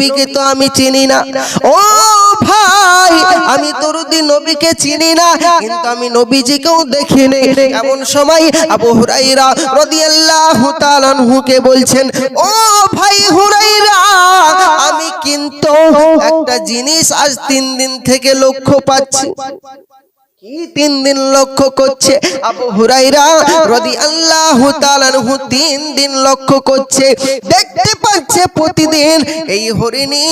নবীকে তো আমি চিনি না। ও ভাই, আমি দরুদি নবীকে চিনি না, কিন্তু আমি নবীজিকেও দেখিনি। এমন সময় আবু হুরাইরা রাদিয়াল্লাহু তাআলা আনহুকে বলছেন, ও ভাই হুরাইরা আমি কিন্তু একটা জিনিস আজ তিন দিন থেকে লক্ষ্য পাচ্ছি। তিন দিন লক্ষ্য করছে? আবু হুরাইরা রদি আল্লাহ তালানহু তিন দিন লক্ষ্য করছে। দেখতে পাচ্ছে প্রতিদিন এই হরিণী,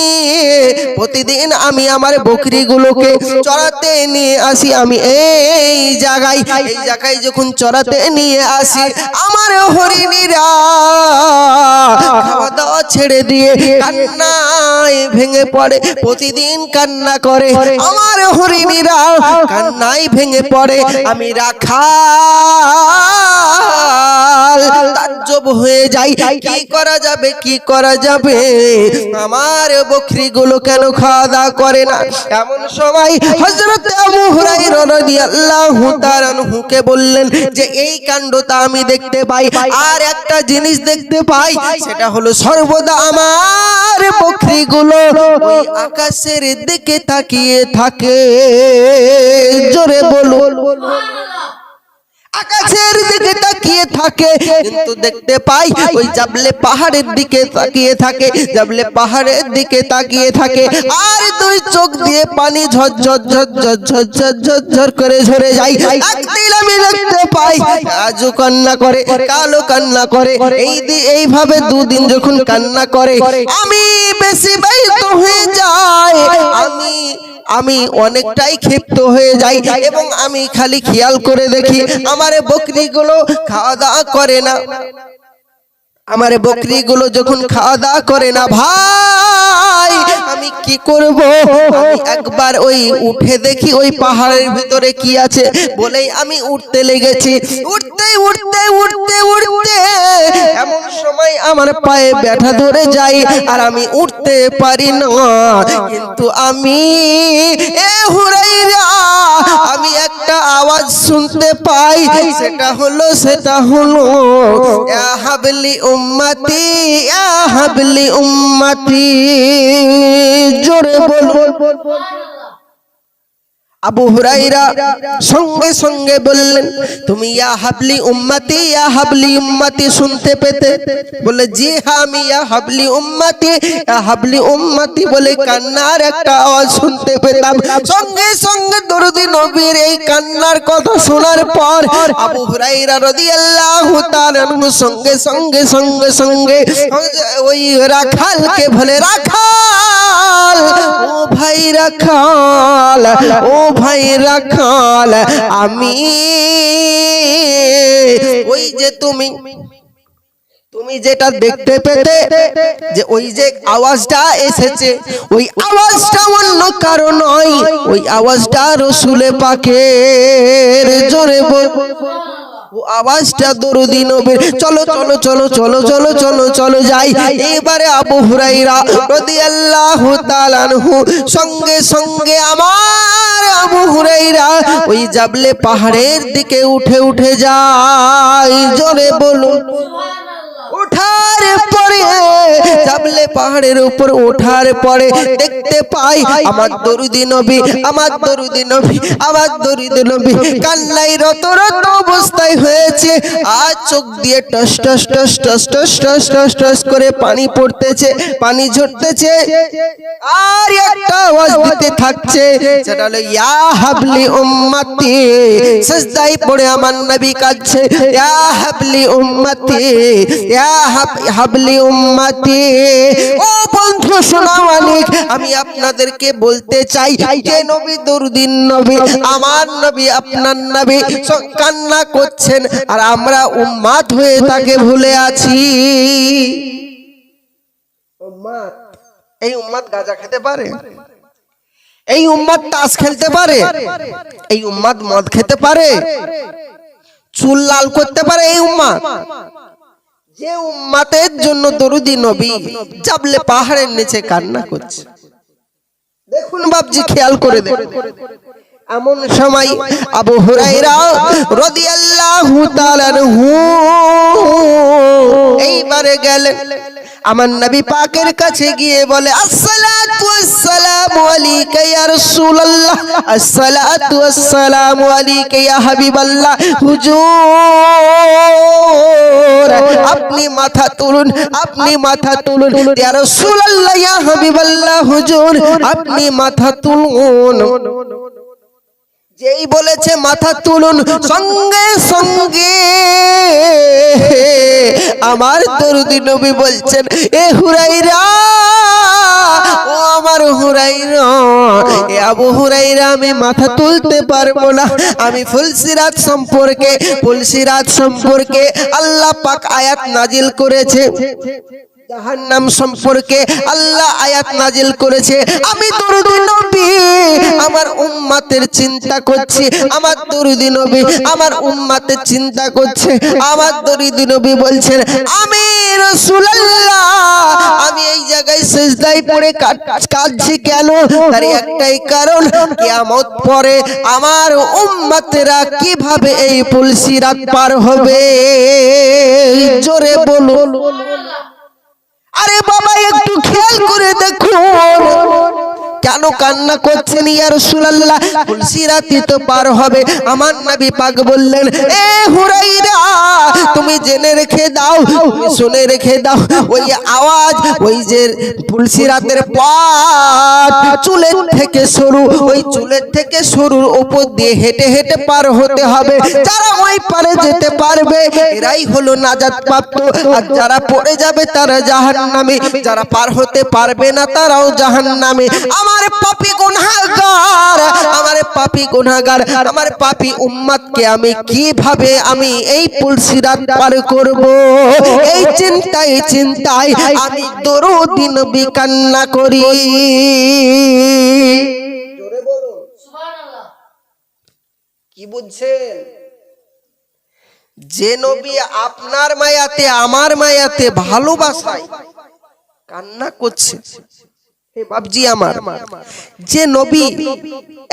প্রতিদিন আমি আমার বকরিগুলোকে চড়াতে নিয়ে আসি, আমি এই জায়গায় এই জায়গায় যখন চড়াতে নিয়ে আসি, আমার হরিণীরা খাওয়া দাওয়া ছেড়ে দিয়ে কান্নায় ভেঙে পড়ে প্রতিদিন কান্না করে। আমার হরিণীরা কান্নায় ভেঙে পড়ে আমি রাখা তাজ্জব হয়ে যাই। কি করা যাবে কি করা যাবে? আমার বকরিগুলো কেন খাওয়া দাওয়া করে না? এমন সময় হযরত আবু রাদিয়াল্লাহু তাআলা বললেন যে এই কাণ্ডটা আমি দেখতে পাই আর একটা জিনিস দেখতে পাই সেটা হলো সর্বদা আমার বকরিগুলো ওই আকাশের দিকে তাকিয়ে থাকে। জোরে বলুন। আকাশের দিকে থাকে কিন্তু দেখতে পাই ওই জাবলে পাহাড়ের দিকে তাকিয়ে থাকে জাবলে পাহাড়ের দিকে তাকিয়ে থাকে। আর দুই চোখ দিয়ে পানি ঝরঝর ঝরঝর ঝরঝর ঝরঝর করে ঝরে যাই একদিন আমি দেখতে পাই আজও কান্না করে কালো কান্না করে। এই এইভাবে দুদিন যখন কান্না করে আমি বেশি ব্যয়িত হয়ে যায় আমি আমি অনেকটাই ক্ষিপ্ত হয়ে যাই এবং আমি খালি খেয়াল করে দেখি আমার বকরিগুলো খাওয়া দাওয়া করে না। আমার বকরিগুলো যখন খাওয়া দাওয়া করে না ভাই আমি কি করব? আমি একবার ওই উঠে দেখি ওই পাহাড়ের ভিতরে কি আছে। বলেই আমি উঠতে লেগেছি। উঠতে উঠতে উঠতে উঠতে। এমন সময় আমার পায়ে ব্যথা ধরে যায় আর আমি উঠতে পারি না। কিন্তু আমি, এ হুরাইরা, আমি একটা আওয়াজ শুনতে পাই। সেটা হলো সেটা হলো হাবলি উম্মতি হাবলি উম্মতি। জোরে বলুন আবু হুরাইরা সঙ্গে সঙ্গে বললেন, তুমি ইয়া হাবলি উম্মতি, ইয়া হাবলি উম্মতি শুনতে পেতে? বলে, জি হ্যাঁ আমি ইয়া হাবলি উম্মতি। ইয়া হাবলি উম্মতি বলে কান্নার একটা আওয়াজ শুনতে পেতাম। সঙ্গে সঙ্গে দরদি নবীর এই কান্নার কথা শোনার পর আবু হুরাইরা রাদিয়াল্লাহু তাআলা সঙ্গে সঙ্গে সঙ্গে সঙ্গে ওই রাখালকে বলে, রাখাল, ও ভাই রাখাল, ও ভাই রাখাল, আমি ওই যে তুমি তুমি যেটা দেখতে পেতে যে ওই যে আওয়াজটা এসেছে, ওই আওয়াজটা অন্য কারও নয়, ওই আওয়াজটা রসুলে পাখের জোরে আওয়াজটা দরুদি নবীর। চলো চলো চলো চলো চলো চলো চলো যাই। এবারে আবু হুরাইরা রাদিয়াল্লাহু তাআলা আনহু সঙ্গে সঙ্গে আমার আবু হুরাইরা ওই জাবলে পাহাড়ের দিকে উঠে উঠে যায়। জোরে বলুন। ওঠার পরে, জাবলে পাহাড়ের উপর ওঠার পরে দেখতে পাই আমার দরুদি নবী, আমার দরুদি নবী, আমার দরুদি নবী কান্নাই রত রত অবস্থায় হয়েছে। আর চোখ দিয়ে টস টস টস টস টস টস টস টস করে পানি পড়তেছে, পানি ঝরতেছে। আর একটা আওয়াজ দিতে থাকছে সেটা হলো, ইয়া হাবলি উম্মতি। সিজদায় পড়ে আমার নবী কাঁদছে, ইয়া হাবলি উম্মতি। ইয়া হাবলি উম্মতি। ও বন্ধু শোনা মালিক আমি আপনাদেরকে বলতে চাই যে নবী দুরদিন নবী আমার নবী আপনার নবী কান্না করছেন আর আমরা উম্মাদ হয়ে তাকে ভুলে আছি। উম্মাদ? এই উম্মাদ গাঁজা খেতে পারে? এই উম্মাদ তাস খেলতে পারে? এই উম্মাদ মদ খেতে পারে? চুল লাল করতে পারে এই উম্মাদ? যে উম্মাতের জন্য দরুদি নবী জাবলে পাহাড়ের নিচে কান্না করছে। দেখুন খেয়াল করে দেখুন। এমন সময় আবু হুরাইরা রাদিয়াল্লাহু এইবারে গেলেন। আমার নবী পাকের কাছে গিয়ে বলে আসসালাতু আসসালামু আলাইকা ইয়া রাসূলুল্লাহ আসসালাতু আলাইকা ইয়া হাবিবাল্লাহ হুজুর, আপনি মাথা তুলুন, আপনি মাথা তুলুন। ইয়া রাসূলুল্লাহ, ইয়া হাবিবাল্লাহ, হুজুর, আপনি মাথা তুলুন। যেই বলেছে মাথা তুলুন, সঙ্গে সঙ্গে। আমার দরুদি নবী বলছেন, এ হুরাইরা ও আমার হুরাইরা, এ আবু হুরাইরা আমি মাথা তুলতে পারব না। আমি ফুলসিরাত সম্পর্কে ফুলসিরাত সম্পর্কে আল্লাহ পাক আয়াত নাজিল করেছে। জাহান্নাম সম্পর্কে আল্লাহ আয়াত নাজিল করেছে। আমি দরুদি নবী, আমার উম্মাতের চিন্তা করছি। আমার দরুদি নবী, আমার উম্মাতের চিন্তা করছে। আমার দরুদি নবী বলছেন, আমি আমি এই জায়গায় সেজদায় পড়ে কাঁদছি কেন? তার একটাই কারণ, কিয়ামত পরে আমার উম্মাতেরা কীভাবে এই পুলসিরাত পার হবে? জোরে বলুন। আরে বাবা একটু খেয়াল করে দেখুন কেন কান্না করছেন ইয়া রাসূলুল্লাহ। ফুলসিরাতি তো পার হবে। আমার নবী পাক বললেন, এ হুরাইরা, তুমি জেনে রেখে দাও শুনে রেখে দাও, ওই আওয়াজ, ওই যে ফুলসিরাতের পাট চুলের থেকে সরু, ওই চুলের থেকে সরুর উপর দিয়ে হেঁটে হেঁটে পার হতে হবে। যারা ওই পারে যেতে পারবে, এরাই হলো নাজাত প্রাপ্ত আর যারা পড়ে যাবে, তারা জাহান্নামে। যারা পার হতে পারবে না, তারাও জাহান্নামে। আমার পাপী গুনাহগার আমার পাপী গুনাহগার আমার পাপী উম্মতকে আমি কীভাবে আমি এই পুলসিরাত পার করব? এই চিন্তায় চিন্তায় আমি দরুদিন বিকান্না করি। কি বুঝছেন? যে নবী আপনার মায়াতে আমার মায়াতে ভালোবাসায় কান্না করছে। হে বাপজি আমার, যে নবী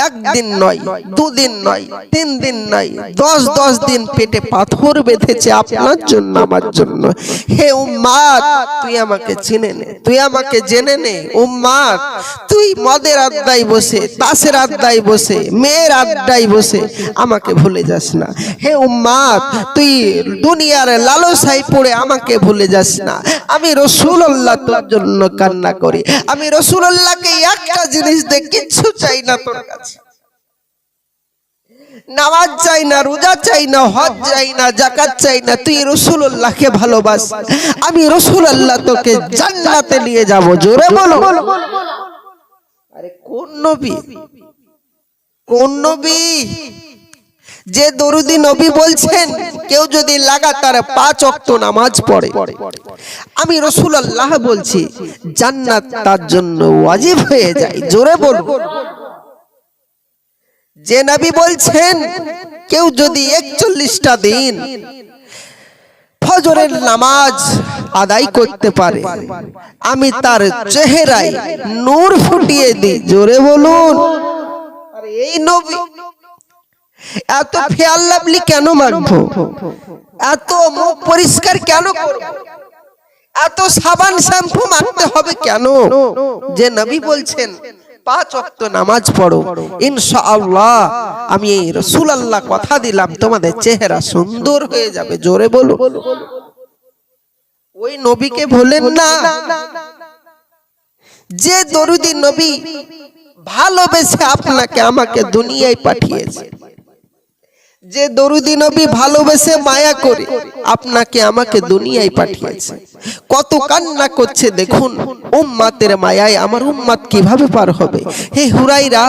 একদিন নয়, দুদিন নয়, তিন দিন নয়, দশ দশ দিন পেটে পাথর বেঁধেছে আপনার জন্য, আমার জন্য। হে উম্মাদ, তুই আমাকে চিনে নে, তুই আমাকে জেনে নে, উম্মাদ, তুই মদের আড্ডায় বসে তাসের আড্ডায় বসে, মেয়ের আড্ডায় বসে আমাকে ভুলে যাস না। হে উম্মাদ, তুই দুনিয়ার লালসায় পড়ে আমাকে ভুলে যাস না। আমি রসুল্লাহ তোর জন্য কান্না করি। আমি রসুল্লাহকে একটা জিনিস কিচ্ছু চাই না তোর কাছে। নামাজ চাই না, রোজা চাই না, হজ চাই না জাকাত চাই না, তুই রসুল্লাহকে ভালোবাস। আমি রসুল্লাহ তোকে জান্নাতে নিয়ে যাব, জোরে বলো। আরে কোন নবী? কোন নবী? যে দরুদি নবী বলছেন, কেউ যদি লাগাতার পাঁচ অক্ত নামাজ পড়ে। আমি রসুল্লাহ বলছি, জান্নাত তার জন্য ওয়াজিব হয়ে যায়, জোরে বলব। যে নবী বলছেন, কেউ যদি একচল্লিশটা দিন ফজরের নামাজ আদায় করতে পারে, আমি তার চেহারায় নূর ফুটিয়ে দিই, জোরে বলুন। এই নবী এত ফেয়াল লাভলি কেন মাখবো? এত মুখ পরিষ্কার কেন করব? এত সাবান শ্যাম্পু মাখতে হবে কেন? যে নবী বলছেন পাঁচ অক্ত নামাজ পড়ো। ইনশাআল্লাহ আমি এই রসুল আল্লাহ কথা দিলাম তোমাদের চেহারা সুন্দর হয়ে যাবে জোরে বলো। ওই নবীকে বলেন না। যে দরুদি নবী ভালোবেসে আপনাকে আমাকে দুনিয়ায় পাঠিয়েছে। যে দরুদি নবী ভালোবেসে মায়া করে আপনাকে আমাকে দুনিয়ায় পাঠিয়েছে। কত কান্না করছে দেখুন, উম্মাতের মায়ায় আমার উম্মাত কীভাবে পার হবে? হে হুরাইরা,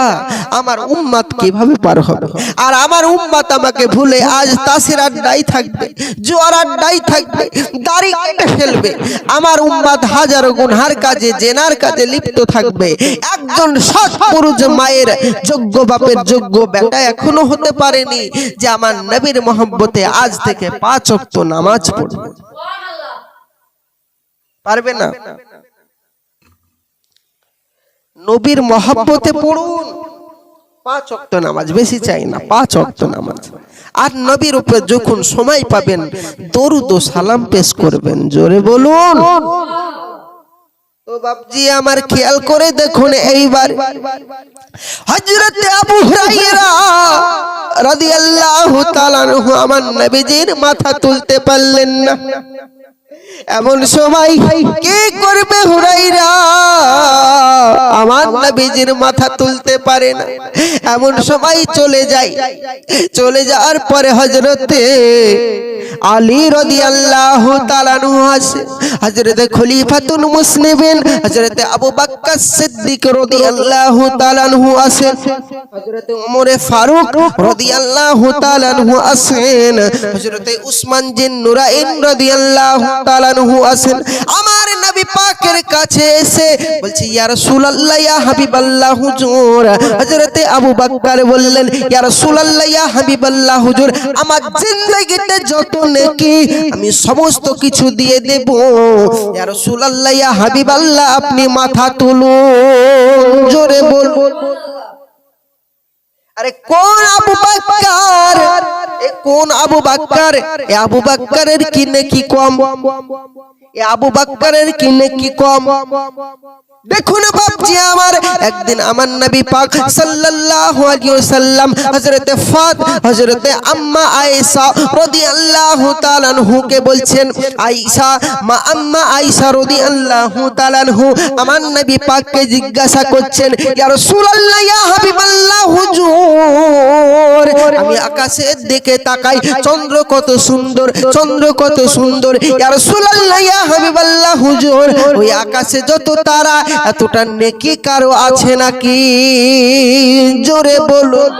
আমার উম্মাত কীভাবে পার হবে? আর আমার উম্মাত আমাকে ভুলে আজ তাসের আড্ডাই থাকবে, জোয়ার আড্ডাই থাকবে, দাড়ি কেটে ফেলবে। আমার উম্মাত হাজারো গুনহার কাজে, জেনার কাজে লিপ্ত থাকবে। একজন সৎ পুরুষ মায়ের যোগ্য বাপের যোগ্য বেটা এখনও হতে পারেনি। যে আমার নবীর মোহাম্মতে আজ থেকে পাঁচ অক্ত নামাজ পড়বে। পারবে না? নবীর মহাব্বতে পড়ুন। পাঁচ অক্ত নামাজ, বেশি চাই না, পাঁচ অক্ত নামাজ। আর নবীর উপরে যখন সময় পাবেন, দরুদ ও সালাম পেশ করবেন। জোরে বলুন। বাপজি, আমার খেয়াল করে দেখুন এইবার। হযরত আবু হুরাইরা রাদিয়াল্লাহু তাআলা আমার নবীজির মাথা তুলতে পারলেন না। এমন সময় কে করবে হুরাইরা? আমার নবীজির মাথা তুলতে পারে না। এমন সময় চলে যায়। চলে যাওয়ার পরে হজরতে আলী রাদিয়াল্লাহু তাআলা আনহু আছে হযরতে খলিফাতুল মুসলিমিন, হযরতে আবু বকর সিদ্দিক রাদিয়াল্লাহু তাআলা আনহু আছে হযরতে ওমর ফারুক রাদিয়াল্লাহু তাআলা আনহু আছেন হযরতে উসমান জিন নুরাইন রাদিয়াল্লাহু তাআলা আমার নবী পাকের কাছে এসে বলছি হাবিবাল্লাহ হুজুর। আবু বললেন হাবিবাল্লাহ হুজুর, আমার যত নেকি, আমি সমস্ত কিছু দিয়ে দেব। ইয়া হাবিবাল্লাহ, আপনি মাথা তুলুন। জোরে বলুন। আরে কোন আবু এ কোন আবু বাক্কার? এ আবু বাক্কারের কি কম? এ আবু বাক্কারের কি কম? দেখুন আমার, একদিন আমার নবী পাক সাল্লাল্লাহু আলাইহি ওয়াসাল্লাম হযরতে ফাত, হযরতে আম্মা আয়েশা রাদিয়াল্লাহু তাআলা বলছেন, আয়েশা, মা আম্মা আয়েশা রাদিয়াল্লাহু তাআলা আমার নবী পাককে জিজ্ঞাসা করছেন, ইয়া রাসূলুল্লাহ, ইয়া হাবিবাল্লাহ, হুজুর। আমি আকাশের দিকে তাকাই, চন্দ্র কত সুন্দর, চন্দ্র কত সুন্দর। ইয়া রাসূলুল্লাহ, ইয়া হাবিবাল্লাহ, হুজুর। ওই আকাশে যত তারা এতটা নেকি কারও আছে নাকি? জোরে বলুন।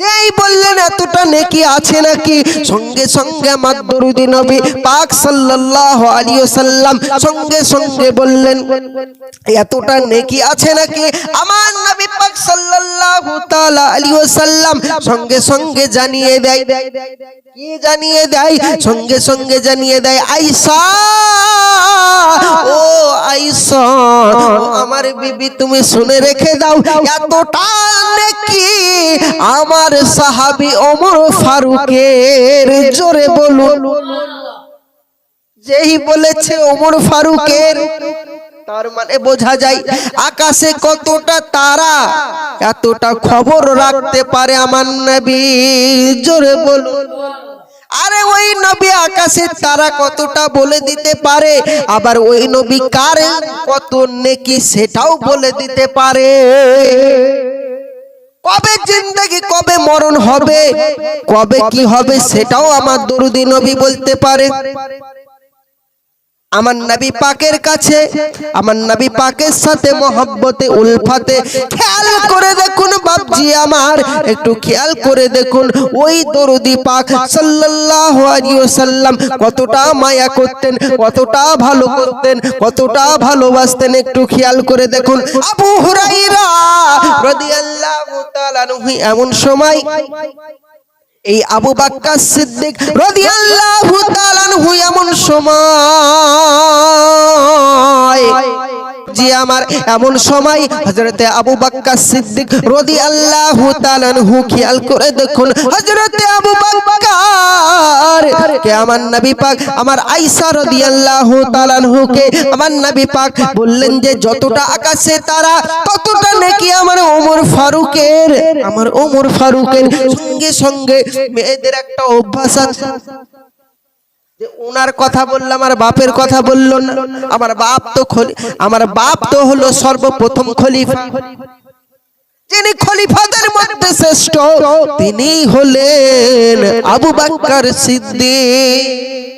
যেই বললেন, এতটা নেকি আছে নাকি? সঙ্গে সঙ্গে আমার দরুদি নবী পাক সাল্লাল্লাহু আলাইহি ওয়াসাল্লাম সঙ্গে সঙ্গে বললেন, এতটা নেকি আছে নাকি? আমার নবী পাক সাল্লাল্লাহু তাআলা ওয়াসাল্লাম সঙ্গে সঙ্গে জানিয়ে দেয়, কি জানিয়ে দেয়? সঙ্গে সঙ্গে জানিয়ে দেয় আয়েশা ও ও আমার বিবি, তুমি শুনে রেখে দাও, এতটা নেকি আমার সাহাবী ওমর ফারুকের জোরে বলুন। যেই বলেছে ওমর ফারুকের, তার মানে বোঝা যায় আকাশে কতটা তারা, এতটা খবর রাখতে পারে আমার নবী। জোরে বলুন। আরে ওই নবী আকাশের তারা কতটা বলে দিতে পারে? আবার ওই নবী কার? কত নেকি সেটাও বলে দিতে পারে। কবে জিন্দগি কবে মরণ হবে কবে কি হবে সেটাও আমার দরুদি নবী বলতে পারে। আমার নবী পাকের কাছে, আমার নবী পাকের সাথে মহব্বতে উলফাতে খেয়াল করে দেখুন বাপজি আমার, একটু খেয়াল করে দেখুন ওই দরুদি পাক সাল্লাল্লাহু আলাইহি ওয়াসাল্লাম কতটা মায়া করতেন, কতটা ভালো করতেন, কতটা ভালোবাসতেন, একটু খেয়াল করে দেখুন। আবু হুরাইরা রাদিয়াল্লাহু তাআলা এমন সময় এই আবু বাক্কা সিদ্দিক রাদিয়াল্লাহু তাআলা এমন সময় জি আমার এমন সময় হযরতে আবু বাক্কার সিদ্দিক রাদিয়াল্লাহু তাআলা আনহু খেয়াল করে দেখুন, হযরতে আবু আমার নবী পাক বললেন যে যতটা আকাশে তারা, ততটা নাকি আমার ওমর ফারুকের, আমার ওমর ফারুকের সঙ্গে সঙ্গে মেয়েদের একটা অভ্যাস আছে। যে ওনার কথা বলল আমার বাপের কথা বলল না। আমার বাপ তো খলি আমার বাপ তো হলো সর্বপ্রথম খলিফা। যিনি খলিফাদের মধ্যে শ্রেষ্ঠ তিনি হলেন আবু বাক্কার সিদ্দিক।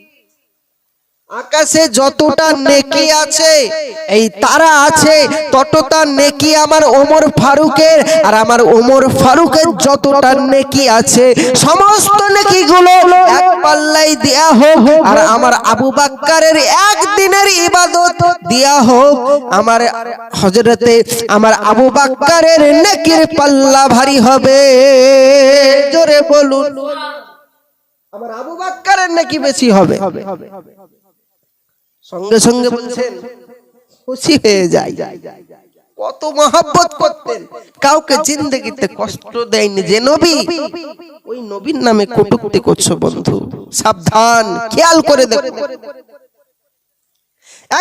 আকাশে যতটা নেকি আছে, এই তারা আছে, ততটা নেকি আমার ওমর ফারুকের। আর আমার ওমর ফারুকের যতটা নেকি আছে, সমস্ত নেকিগুলো এক পাল্লাই দেয়া হোক। আর আমার আবু বাক্কারের একদিনের ইবাদত দেয়া হোক। আমার হজরতে আমার আবু বাক্কারের নেকির পাল্লা ভারী হবে। জোরে বলুন। আমার আবু বাক্কারের নাকি বেশি হবে। সঙ্গে সঙ্গে বলছেন, খুশি হয়ে যায় কত মহাব্বত করতেন। কাউকে জিন্দগিতে কষ্ট দেয়নি যে নবী। ওই নবীর নামে কটুক্তি করছ বন্ধু। সাবধান, খেয়াল করে দেখো।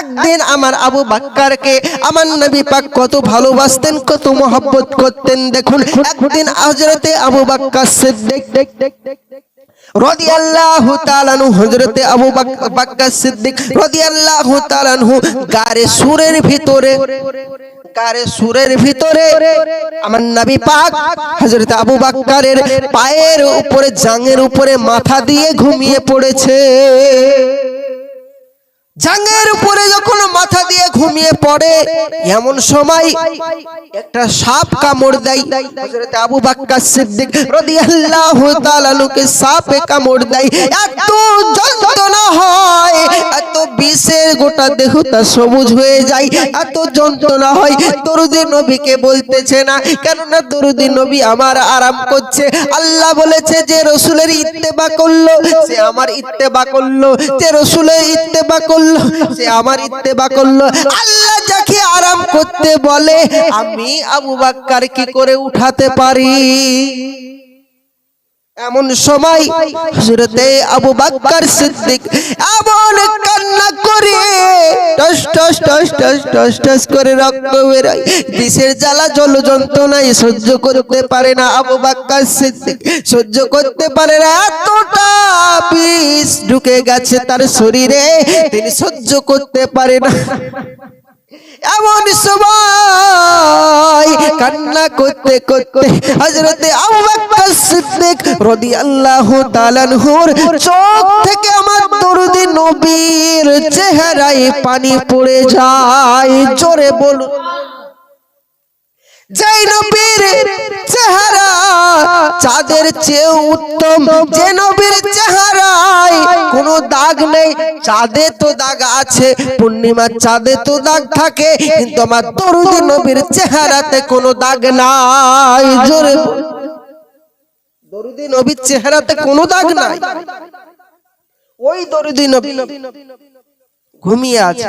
একদিন আমার আবু বাক্কারকে আমার নবী পাক কত ভালোবাসতেন, কত মহব্বত করতেন। দেখুন, একদিন হজরতে আবু বাক্কার সিদ্দিক সুরের ভিতরে, গারে সুরের ভিতরে আমার নবী পাক হযরতে আবু বাক্কারের পায়ের উপরে জাঙের উপরে মাথা দিয়ে ঘুমিয়ে পড়েছে। জাঙ্গের উপরে যখন মাথা দিয়ে ঘুমিয়ে পড়ে, এমন সময় একটা সাপ কামড় দেয়। হযরত আবু বাক্কার সিদ্দিক রাদিয়াল্লাহু তাআলা কে সাপে কামড় দেয়। এত যন্ত্রণা হয়, এত বিষের গোটা দেহটা সবুজ হয়ে যায়, এত যন্ত্রণা হয়। দরুদি নবীকে বলতেছে না, কেননা দরুদি নবী আমার আরাম করছে। আল্লাহ বলেছে যে রসুলের ইত্তেবা করল, সে আমার ইত্তেবা করল। যে রসুলের ইত্তেবা করল সে আমার ইত্তেবা করল। আল্লাহ যাকে আরাম করতে বলে, আমি আবু বাক্কার কি করে উঠাতে পারি? এমন সময় হযরতে আবু বাক্কার সিদ্দিক এমন কান্না করে, টস টস টস টস টস টস করে রক্ত বেরোয় বিষের জ্বালা, জল যন্ত্রণায় সহ্য করতে পারে না আবু বাক্কার সিদ্দিক। সহ্য করতে পারে না, এতটা বিষ ঢুকে গেছে তার শরীরে, তিনি সহ্য করতে পারে না। এমন সময় কান্না করতে করতে হজরতে আবু বকর সিদ্দিক রাদিয়াল্লাহু চোখ থেকে আমার দরুদি নবীর চেহারায় পানি পড়ে যায়। জোরে বলুন। যেই নবীর চেহারা, চাঁদের চেয়ে উত্তম যে নবীর চেহারায় কোনো দাগ নেই। চাঁদে তো দাগ আছে, পূর্ণিমার চাঁদে তো দাগ থাকে, কিন্তু আমার দরুদ নবীর চেহারাতে কোনো দাগ নাই। জোরে। দরুদি নবীর চেহারাতে কোনো দাগ নাই। ওই দরুদি ঘুমিয়ে আছে।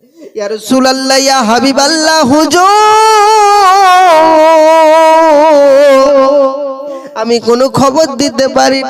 ইয়া রাসূলুল্লাহ ইয়া হাবিবাল্লাহ হুজুর। আমি কোনো খবর দিতে পারি।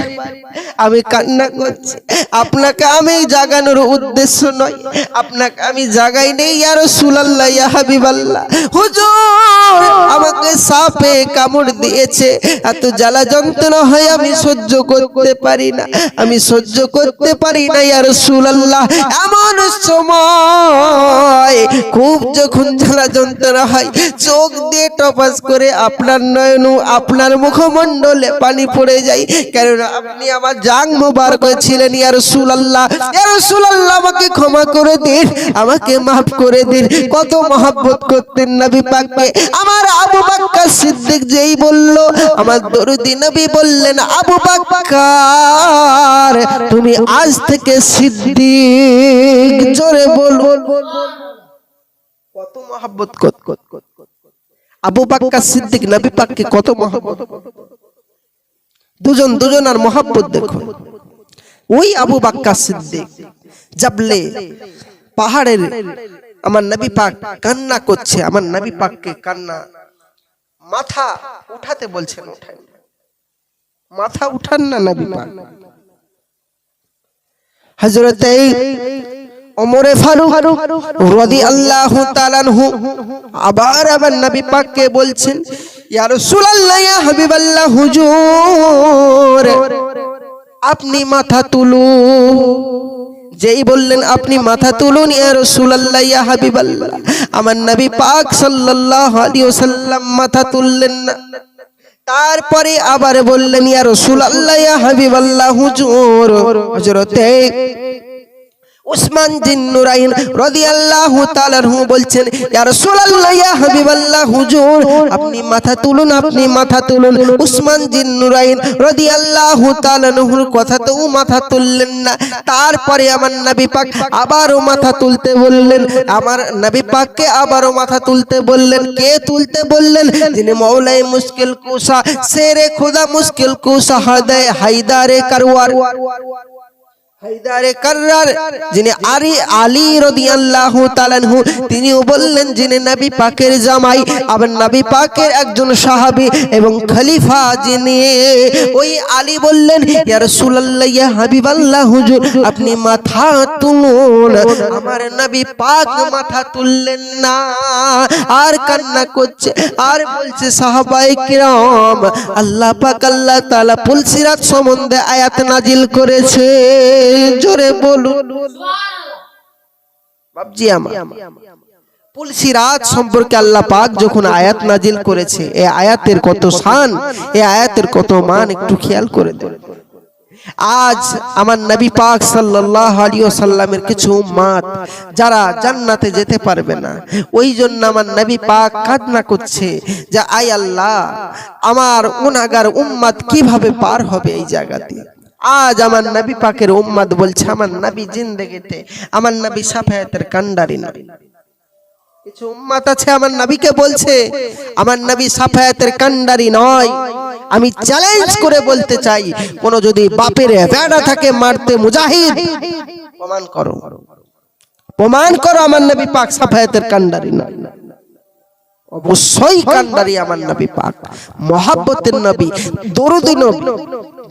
আমি কান্না করছি। আপনাকে আমি জাগানোর উদ্দেশ্য নয়। আপনাকে আমি জাগাই নেই আর সুলাল্লাহ ইয়া হাবিবাল্লাহ। হুজুর, আমাকে সাপে কামড় দিয়েছে। এত জ্বালা যন্ত্রণা হয় আমি সহ্য করতে পারি না। আমি সহ্য করতে পারি না ইয়ার সুলাল্লাহ এমন সময় খুব যখন জ্বালা যন্ত্রণা হয়, চোখ দিয়ে টপাস করে আপনার নয়নু আপনার মুখমণ্ডলে পানি পড়ে যায়। কেননা আপনি আমার জাং মোবারক ছিলেন ইয়ার সুলাল্লাহ ইয়ার সুলাল্লাহ আমাকে ক্ষমা করে দিন, আমাকে মাফ করে দিন। কত মহাব্বত করতেন নবী পাককে। আমার আবু বাক্কা সিদ্দিক যেই বলল, আমার দরুদি নবী বললেন, আবু বাক্কার, তুমি আজ থেকে সিদ্দিক, জোরে বল। কত মহাব্বত কত কত কত। আবু বাক্কা সিদ্দিক নবী পাককে কত মহাব্বত দুজন দুজন আর মহাব্বত দেখো। ওই আবু বাক্কা সিদ্দিক, জাবলে পাহাড়ের আমার নবী পাক কান্না করছে, আমার নবী পাককে কান্না। মাথা উঠাতে বলছেন উঠান মাথা উঠান না নবী পাক। হযরতে ওমরে ফারুক রাদিয়াল্লাহু তাআলা আবার আবার নবী পাককে বলছেন হুজুর। আপনি মাথা তুলুন। যেই বললেন, আপনি মাথা তুলুন, ইয়া রাসূলুল্লাহ আমার নবী পাক সাল্লাল্লাহু আলাইহি মাথা তুললেন না। তারপরে আবার বললেন, ইয়া রাসূলুল্লাহ হাবিবাল্লাহ, হুজুর। হযরতে উসমান জিন নুরাইন রাদিয়াল্লাহু তাআলা আনহু বলছেন, ইয়া রাসূলুল্লাহ, ইয়া হাবিবাল্লাহ, হুজুর, আপনি মাথা তুলুন, আপনি মাথা তুলুন। উসমান জিন নুরাইন রাদিয়াল্লাহু তাআলা কথা তো মাথা তুললেন না। তারপরে আমার নবী পাক আবারও মাথা তুলতে বললেন। আমার নবী পাককে আবারও মাথা তুলতে বললেন। কে তুলতে বললেন? যিনি মৌলাই মুশকিল কুসা, শেরে খোদা মুশকিল কুসা হায়দারে হায়দারে কারওয়ার। তিনিও বললেন, যিনি পাকের জামাই, আবার পাকের একজন এবং খলিফা যিনি, ওই বললেন আপনি মাথা তুলুন। আমার নবী পাক মাথা তুললেন না। আর কান্না করছে, আর বলছে, সাহাবায়ে কিরাম, আল্লাহ পাক, আল্লাহ তাআলা ফুলসিরাত সম্বন্ধে আয়াত নাজিল করেছে। জোরে বলুন। বাবজি আমার। পুলসিরাত সম্পর্কে আল্লাহ পাক যখন আয়াত নাজিল করেছে এই আয়াতের কত শান এই আয়াতের কত মান একটু খেয়াল করে দেন আজ আমার নবী পাক সাল্লাল্লাহু আলাইহি ওয়াসাল্লামের কিছু উম্মত যারা জান্নাতে যেতে পারবে না ওই জন্য আমার নবী পাক কান্না করছে যে, আয় আল্লাহ, আমার উনাগার উম্মত কীভাবে পার হবে এই জায়গাতে আজ আমার নবী পাকের উম্মত বলছে, আমার নবী জিন্দেগিতে, আমার নবী সাফায়াতের কান্ডারি না কিছু উম্মাত আছে, আমার নবীকে বলছে, আমার নবী সাফায়াতের কান্ডারি নয়। আমি চ্যালেঞ্জ করে বলতে চাই, কোন যদি বাপের বেড়া থাকে মারতে মুজাহিদ প্রমাণ করো। প্রমাণ করো, আমার নবী পাক সাফায়াতের কান্ডারি নয়। অবশ্যই কান্ডারি আমার নবী পাক। মহাব্বতের নবী দরুদি নবী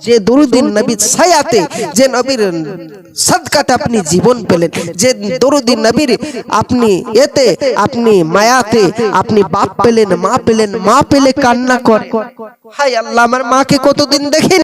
যে দরুদিন নবী ছায়াতে যে নবীর সদকাতে আপনি জীবন পেলেন যে দরুদিন নবীর আপনি এতে আপনি মায়াতে আপনি বাপ পেলেন মা পেলেন মা পেলে কান্না করে। হাই আল্লাহ আমার মাকে কতদিন দেখেন?